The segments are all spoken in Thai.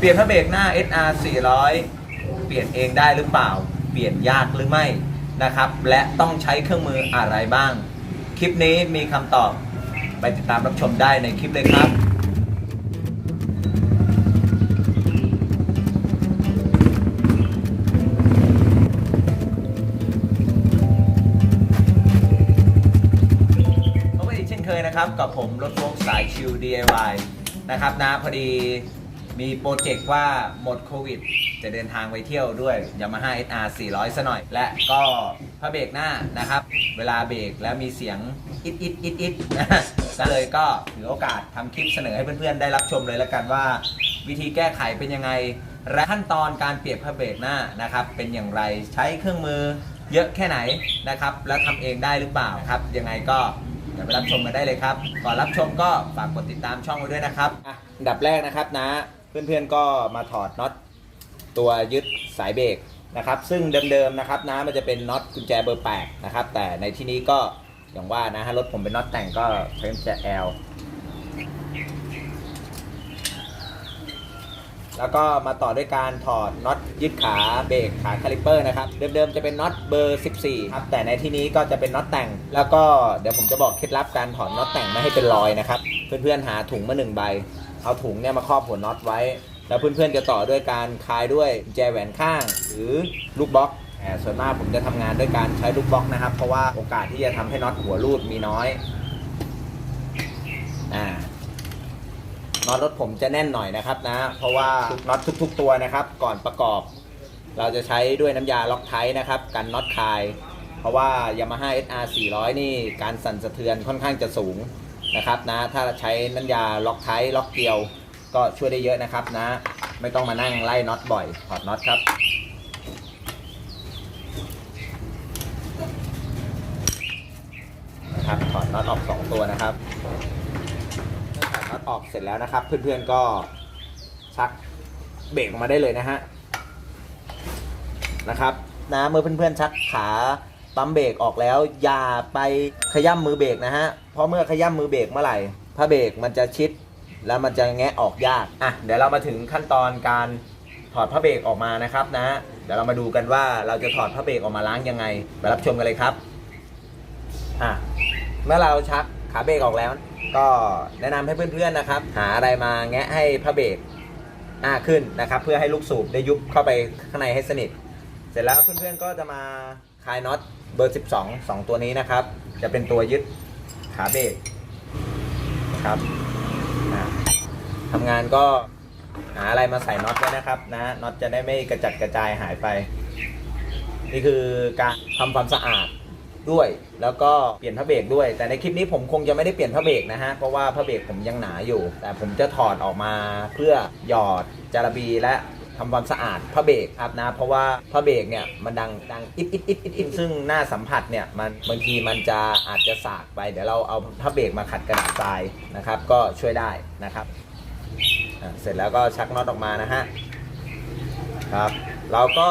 เปลี่ยนพระเบรกหน้า SR 400 เปลี่ยนเองได้หรือเปล่า เปลี่ยนยากหรือไม่นะครับ และต้องใช้เครื่องมืออะไรบ้าง คลิปนี้มีคำตอบไปติดตามรับชมได้ในคลิปเลยครับพบกันอีกเช่นเคยนะครับกับผมรถโฟล์กสายชิล DIY นะครับนะพอดี มีโปรเจกต์ว่าหมดโควิด จะเดินทางไปเที่ยวด้วย Yamaha SR 400ซะหน่อย และก็พระเบรกหน้านะครับ เวลาเบรกแล้วมีเสียงอิดอิดอิดอิดนะก็เลยก็ถือโอกาสทำคลิปเสนอให้เพื่อนๆ ได้รับชมเลยแล้วกันว่า วิธีแก้ไขเป็นยังไง และขั้นตอนการเปลี่ยนพระเบรกหน้านะครับ เป็นอย่างไรใช้เครื่องมือเยอะแค่ไหนนะครับ แล้วทำเองได้หรือเปล่าครับยังไงก็เดี๋ยวไปรับชมกันได้เลยครับ ก่อนรับชมก็ฝากกดติดตามช่องไว้ด้วยนะครับอะอันดับแรกนะครับนะ เพื่อนๆก็มาถอดน็อตตัวยึดสายเบรกนะครับ ซึ่งเดิมๆนะครับนะมันจะเป็นน็อตกุญแจเบอร์8นะครับ แต่ในที่นี้ก็อย่างว่านะฮะรถผมเป็นน็อตแต่งก็ใช้กุญแจ L แล้วก็มาต่อด้วยการถอดน็อตยึดขาเบรกขาคาลิปเปอร์นะครับ เดิมๆจะเป็นน็อตเบอร์ 14 ครับ แต่ในที่นี้ก็จะเป็นน็อตแต่ง แล้วก็เดี๋ยวผมจะบอกเคล็ดลับการถอดน็อตแต่งไม่ให้เป็นรอยนะครับ เพื่อนๆหาถุงมาหนึ่งใบ เอาถุงเนี่ยมาครอบหัวน็อตไว้ แล้วเพื่อนๆจะต่อด้วยการคลายด้วยแจแหวนข้าง หรือลูกบล็อกแต่ส่วนมากผมจะทำงานด้วยการใช้ลูกบล็อกนะครับ เพราะว่าโอกาสที่จะทำให้น็อตหัวรูดมีน้อยอ่าน็อตรถผมจะแน่นหน่อยนะครับนะ เพราะว่าน็อตทุก ๆ ตัวนะครับ ก่อนประกอบ เราจะใช้ด้วยน้ำยาล็อกไทนะครับ กันน็อตคลาย เพราะว่า Yamaha SR 400 นี่การสั่นสะเทือนค่อนข้างจะสูง นะครับนะถ้าใช้น้ำยาล็อกไทล็อกเกลียว ก็ช่วยได้เยอะนะครับนะ ไม่ต้องมานั่งไล่น็อตบ่อยถอดน็อตครับนะครับถอดน็อตออก2ตัวนะครับถอดน็อตออกเสร็จแล้วนะครับ เพื่อนๆก็ชักเบรกออกมาได้เลยนะฮะนะครับนะเมื่อเพื่อนๆชักขา ปั๊มเบรกออกแล้ว อย่าไปขย้ำมือเบรกนะฮะ เพราะเมื่อขย้ำมือเบรกเมื่อไหร่ผ้าเบรกมันจะชิด แล้วมันจะแงะออกยากอะเดี๋ยวเรามาถึงขั้นตอนการถอดผ้าเบรกออกมานะครับนะเดี๋ยวเรามาดูกันว่าเราจะถอดผ้าเบรกออกมาล้างยังไงไปรับชมกันเลยครับอะเมื่อเราชักขาเบรกออกแล้ว ก็แนะนำให้เพื่อนๆนะครับ หาอะไรมาแงะให้ผ้าเบรกอ้าขึ้นนะครับ เพื่อให้ลูกสูบได้ยุบเข้าไปข้างในให้สนิท เสร็จแล้วเพื่อนๆก็จะมา คลายน็อตเบอร์ 12 2 ตัวนี้นะครับ จะเป็นตัวยึดขาเบรกนะครับทำงานก็หาอะไรมาใส่น็อตไว้นะครับนะน็อตจะได้ไม่กระจัดกระจายหายไป นี่คือการทำความสะอาดด้วย แล้วก็เปลี่ยนผ้าเบรกด้วย แต่ในคลิปนี้ผมคงจะไม่ได้เปลี่ยนผ้าเบรกนะฮะเพราะว่าผ้าเบรกผมยังหนาอยู่ แต่ผมจะถอดออกมาเพื่อหยอดจารบีและ ทำความสะอาดผ้าเบรกครับนะ เพราะว่าผ้าเบรกเนี่ยมันดังดังอิดอิดอิดอิดอิดซึ่งหน้าสัมผัสเนี่ยมันบางทีมันจะอาจจะสากไปเดี๋ยวเราเอาผ้าเบรกมาขัดกระดาษทรายนะครับ ก็ช่วยได้นะครับเสร็จแล้วก็ชักน็อตออกมานะฮะครับเราก็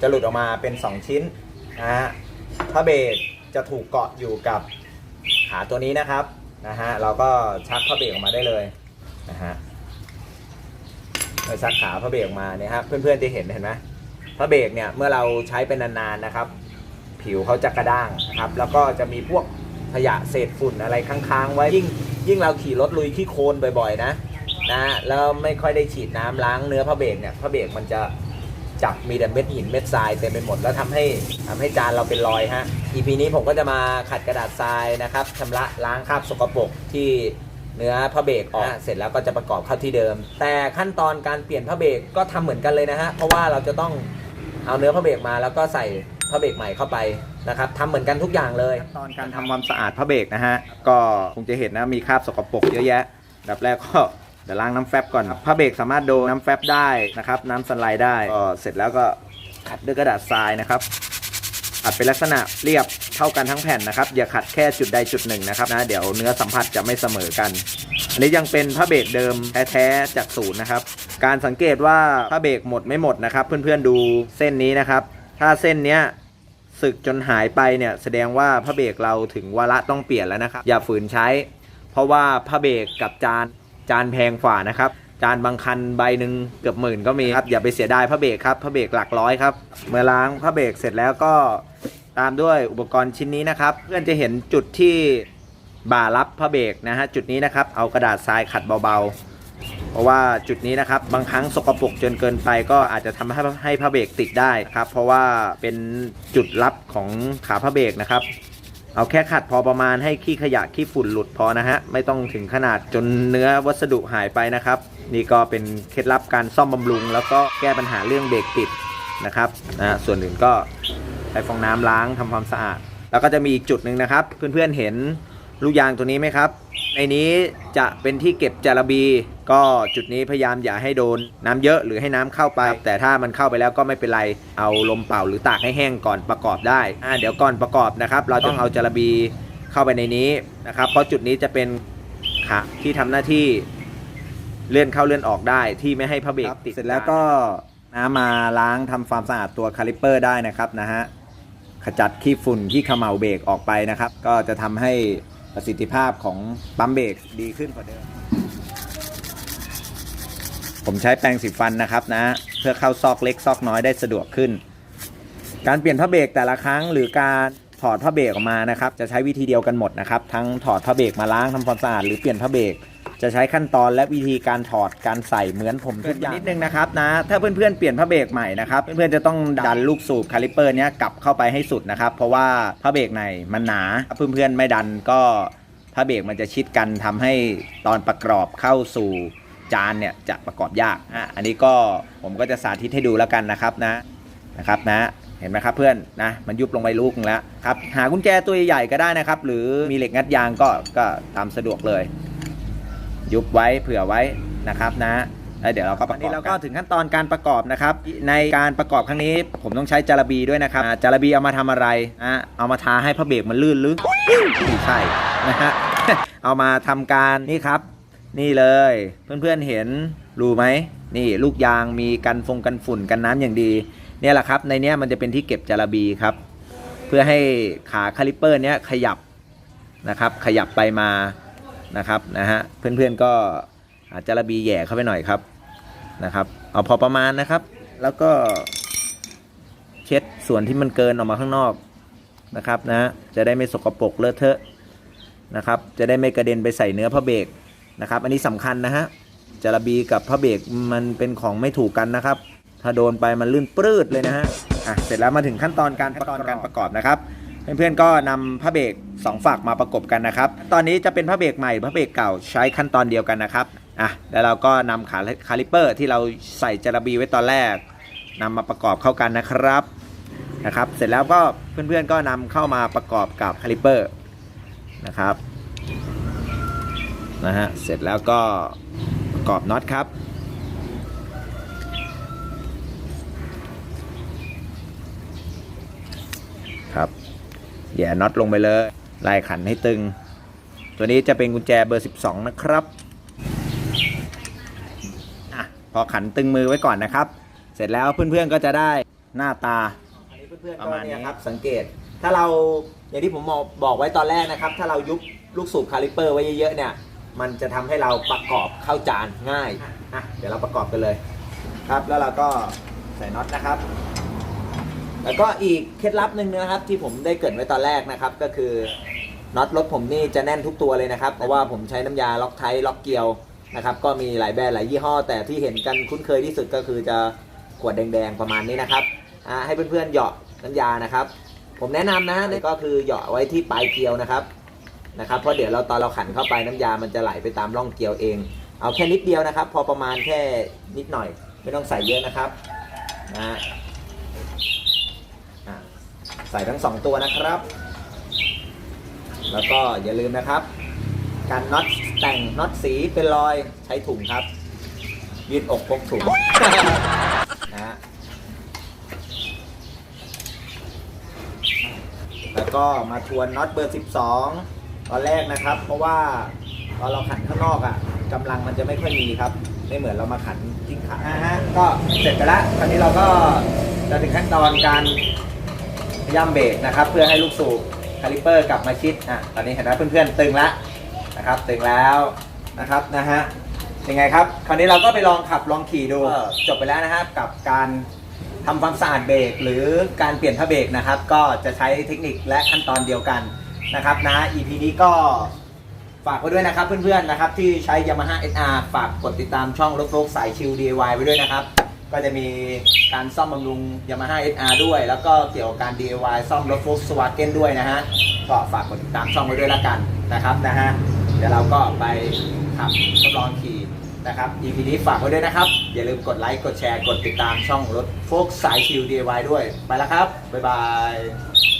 จะหลุดออกมาเป็น 2 ชิ้นนะฮะผ้าเบรกจะถูกเกาะอยู่กับขาตัวนี้นะครับนะฮะเราก็ชักผ้าเบรกออกมาได้เลยนะฮะ ซักขาผ้าเบรกมาเนี่ยครับเพื่อนๆที่เห็นเห็นไหมผ้าเบรกเนี่ยเมื่อเราใช้เป็นนานๆนะครับ ผิวเขาจะกระด้างนะครับ แล้วก็จะมีพวกขยะเศษฝุ่นอะไรค้างๆ ไว้ยิ่งยิ่งเราขี่รถลุยขี้โคลนบ่อยๆ นะนะแล้วไม่ค่อยได้ฉีดน้ำล้างเนื้อผ้าเบรกเนี่ยผ้าเบรกมันจะจับมีแต่เม็ดหินเม็ดทรายเต็มไปหมดแล้วทำให้ทำให้จานเราเป็นรอยฮะ EP นี้ผมก็จะมาขัดกระดาษทรายนะครับชำระล้างคราบสกปรกที่ เนื้อผ้าเบรกออกเสร็จแล้วก็จะประกอบเข้าที่เดิม แต่ขั้นตอนการเปลี่ยนผ้าเบรกก็ทำเหมือนกันเลยนะฮะเพราะว่าเราจะต้องเอาเนื้อผ้าเบรกมาแล้วก็ใส่ผ้าเบรกใหม่เข้าไปนะครับทำเหมือนกันทุกอย่างเลยขั้นตอนการทำความสะอาดผ้าเบรกนะฮะก็คงจะเห็นนะมีคราบสกปรกเยอะแยะแบบแรกก็เดี๋ยวล้างน้ำแฟบก่อนผ้าเบรกสามารถโดนน้ำแฟบได้นะครับน้ำสไลด์ได้ก็เสร็จแล้วก็ขัดด้วยกระดาษทรายนะครับ ขัดเป็นลักษณะเรียบเท่ากันทั้งแผ่นนะครับ อย่าขัดแค่จุดใดจุดหนึ่งนะครับนะเดี๋ยวเนื้อสัมผัสจะไม่เสมอกัน อันนี้ยังเป็นผ้าเบรกเดิมแท้ๆจากศูนย์นะครับ การสังเกตว่าผ้าเบรกหมดไม่หมดนะครับ เพื่อนๆดูเส้นนี้นะครับ ถ้าเส้นเนี้ยสึกจนหายไปเนี่ยแสดงว่าผ้าเบรกเราถึงวาระต้องเปลี่ยนแล้วนะครับ อย่าฝืนใช้ เพราะว่าผ้าเบรกกับจานจานแพงกว่านะครับ จานบางคันใบหนึ่งเกือบหมื่นก็มีครับอย่าไปเสียดายพระเบรกครับพระเบรกหลักร้อยครับเมื่อล้างพระเบรกเสร็จแล้วก็ตามด้วยอุปกรณ์ชิ้นนี้นะครับ เพื่อนจะเห็นจุดที่บ่ารับพระเบรกนะฮะจุดนี้นะครับเอากระดาษทรายขัดเบาๆ เพราะว่าจุดนี้นะครับบางครั้งสกปรกจนเกินไป ก็อาจจะทำให้ให้พระเบรกติดได้ครับ เพราะว่าเป็นจุดรับของขาพระเบรกนะครับ เอาแค่ขัดพอประมาณให้ขี้ขยะขี้ฝุ่นหลุดพอนะฮะ ไม่ต้องถึงขนาดจนเนื้อวัสดุหายไปนะครับ นี่ก็เป็นเคล็ดลับการซ่อมบำรุง แล้วก็แก้ปัญหาเรื่องเบรกติดนะครับนะส่วนอื่นก็ใช้ฟองน้ำล้างทำความสะอาด แล้วก็จะมีอีกจุดหนึ่งนะครับ เพื่อนๆเห็นลูกยางตัวนี้ไหมครับ ในนี้จะเป็นที่เก็บจาระบี ก็จุดนี้พยายามอย่าให้โดนน้ำเยอะหรือให้น้ำเข้าไป แต่ถ้ามันเข้าไปแล้วก็ไม่เป็นไรเอาลมเป่าหรือตากให้แห้งก่อนประกอบได้อ่าเดี๋ยวก่อนประกอบนะครับเราต้องเอาจาระบีเข้าไปในนี้นะครับ เพราะจุดนี้จะเป็นขาที่ทำหน้าที่เลื่อนเข้าเลื่อนออกได้ที่ไม่ให้พระเบรกติดเสร็จแล้วก็น้ำมาล้างทำความสะอาดตัวคาลิปเปอร์ได้นะครับนะฮะขจัดขี้ฝุ่นที่เขม่าเบรกออกไปนะครับ ก็จะทำให้ประสิทธิภาพของปั๊มเบรกดีขึ้นกว่าเดิม ผมใช้แปรงสีฟันนะครับนะ เพื่อเข้าซอกเล็กซอกน้อยได้สะดวกขึ้น การเปลี่ยนผ้าเบรกแต่ละครั้ง หรือการถอดผ้าเบรกออกมานะครับ จะใช้วิธีเดียวกันหมดนะครับ ทั้งถอดผ้าเบรกมาล้างทำความสะอาดหรือเปลี่ยนผ้าเบรกจะใช้ขั้นตอนและวิธีการถอดการใส่เหมือนผมทุกอย่างนิดนึงนะครับนะถ้าเพื่อนๆเปลี่ยนผ้าเบรกใหม่นะครับเพื่อนๆจะต้องดันลูกสูบคาลิปเปอร์เนี้ยกลับเข้าไปให้สุดนะครับ เพราะว่าผ้าเบรกในมันหนาถ้าเพื่อนๆไม่ดันก็ผ้าเบรกมันจะชิดกันทำให้ตอนประกอบเข้าสู่ จานเนี่ยจะประกอบยากอะอันนี้ก็ผมก็จะสาธิตให้ดูแล้วกันนะครับนะนะครับนะเห็นไหมครับเพื่อนนะมันยุบลงไปลูกนึงแล้วครับหากุญแจตัวใหญ่ๆก็ได้นะครับ หรือมีเหล็กงัดยางก็ก็ตามสะดวกเลย ยุบไว้เผื่อไว้นะครับนะแล้วเดี๋ยวเราก็ประกอบนี้เราก็ถึงขั้นตอนการประกอบนะครับ ในการประกอบครั้งนี้ผมต้องใช้จาระบีด้วยนะครับอ่าจาระบีเอามาทำอะไรอะเอามาทาให้พระเบรกมันลื่นหรือไม่ใช่นะฮะเอามาทำการนี่ครับ นี่เลยเพื่อนๆเห็นรู้ไหมนี่ลูกยางมีกันฟงกันฝุ่นกันน้ำอย่างดีเนี่ยแหละครับ ในเนี้ยมันจะเป็นที่เก็บจาระบีครับ เพื่อให้ขาคาลิปเปอร์เนี้ยขยับนะครับ ขยับไปมานะครับนะฮะเพื่อนๆก็อาจจาระบีแหย่เข้าไปหน่อยครับนะครับ เอาพอประมาณนะครับ แล้วก็เช็ดส่วนที่มันเกินออกมาข้างนอกนะครับนะจะได้ไม่สกปรกเลอะเทอะนะครับ จะได้ไม่กระเด็นไปใส่เนื้อผ้าเบรก นะครับ อันนี้สำคัญนะฮะจาระบีกับผ้าเบรกมันเป็นของไม่ถูกกันนะครับ ถ้าโดนไปมันลื่นปลื้ดเลยนะฮะอะเสร็จแล้วมาถึงขั้นตอนการขั้นตอนการประกอบนะครับ เพื่อนๆก็นำผ้าเบรกสองฝักมาประกบกันนะครับ ตอนนี้จะเป็นผ้าเบรกใหม่ผ้าเบรกเก่าใช้ขั้นตอนเดียวกันนะครับอะแล้วเราก็นำขาคาลิเปอร์ที่เราใส่จาระบีไว้ตอนแรกนำมาประกอบเข้ากันนะครับนะครับ เสร็จแล้วก็เพื่อนๆก็นำเข้ามาประกอบกับคาลิเปอร์นะครับ นะฮะ เสร็จแล้วก็ประกอบน็อตครับ ครับแย่น็อตลงไปเลยไล่ขันให้ตึง ตัวนี้จะเป็นกุญแจเบอร์ 12 นะครับอะพอขันตึงมือไว้ก่อนนะครับ เสร็จแล้วเพื่อนๆก็จะได้หน้าตาประมาณนี้ครับ สังเกต ถ้าเราอย่างที่ผมบอกไว้ตอนแรกนะครับ ถ้าเรายุบลูกสูบคาลิปเปอร์ไว้เยอะๆเนี่ย มันจะทำให้เราประกอบเข้าจานง่ายอะเดี๋ยวเราประกอบกันเลย ครับแล้วเราก็ใส่น็อตนะครับ แล้วก็อีกเคล็ดลับหนึ่งนะครับ ที่ผมได้เกริดไว้ตอนแรกนะครับ ก็คือน็อตรถผมนี่จะแน่นทุกตัวเลยนะครับ เพราะว่าผมใช้น้ำยาล็อกไทล็อกเกลียวนะครับ ก็มีหลายแบรนด์หลายยี่ห้อ แต่ที่เห็นกันคุ้นเคยที่สุดก็คือจะขวดแดงๆประมาณนี้นะครับอ่าให้เพื่อนๆเหยาะน้ำยานะครับ ผมแนะนำนะนี่ก็คือเหยาะไว้ที่ปลายเกลียวนะครับ นะครับเพราะเดี๋ยวเราตอนเราขันเข้าไปน้ำยามันจะไหลไปตามร่องเกลียวเอง เอาแค่นิดเดียวนะครับ พอประมาณแค่นิดหน่อย ไม่ต้องใส่เยอะนะครับนะใส่ทั้งสองตัวนะครับ แล้วก็อย่าลืมนะครับ การน็อตแต่งน็อตสีเป็นรอยใช้ถุงครับ ยืดอกพกถุงนะฮะแล้วก็มาทวนน็อตเบอร์ 12 ตอนแรกนะครับ เพราะว่าตอนเราขันข้างนอกอะ่ะกำลังมันจะไม่ค่อยมีครับ ไม่เหมือนเรามาขันจริงขันนะฮะก็เสร็จไปแล้วคราวนี้เราก็จะถึงขั้นตอนการย่ำเบรกนะครับ เพื่อให้ลูกสูบคาลิปเปอร์กลับมาชิดอะตอนนี้เห็นไหมเพื่อนๆตึงแล้วนะครับ ตึงแล้วนะครับนะฮะยังไงครับ คราวนี้เราก็ไปลองขับลองขี่ดูจบไปแล้วนะครับ กับการทำความสะอาดเบรกหรือการเปลี่ยนผ้าเบรกนะครับ ก็จะใช้เทคนิคและขั้นตอนเดียวกัน นะครับนะ EP นี้ก็ฝากไว้ด้วยนะครับเพื่อนๆนะครับที่ใช้ Yamaha SR ฝากกดติดตามช่องรถโฟกสายชิล DIY ไว้ด้วยนะครับ ก็จะมีการซ่อมบำรุง Yamaha SR ด้วย แล้วก็เกี่ยวกับการ DIY ซ่อมรถ Volkswagen ด้วยนะฮะก็ฝากกดติดตามช่องไว้ด้วยละกันนะครับนะฮะเดี๋ยวเราก็ไปขับทดลองขี่นะครับ EP นี้ฝากไว้ด้วยนะครับ อย่าลืมกดไลค์กดแชร์กดติดตามช่องรถโฟกสายชิล DIY ด้วยไปแล้วครับบ๊ายบาย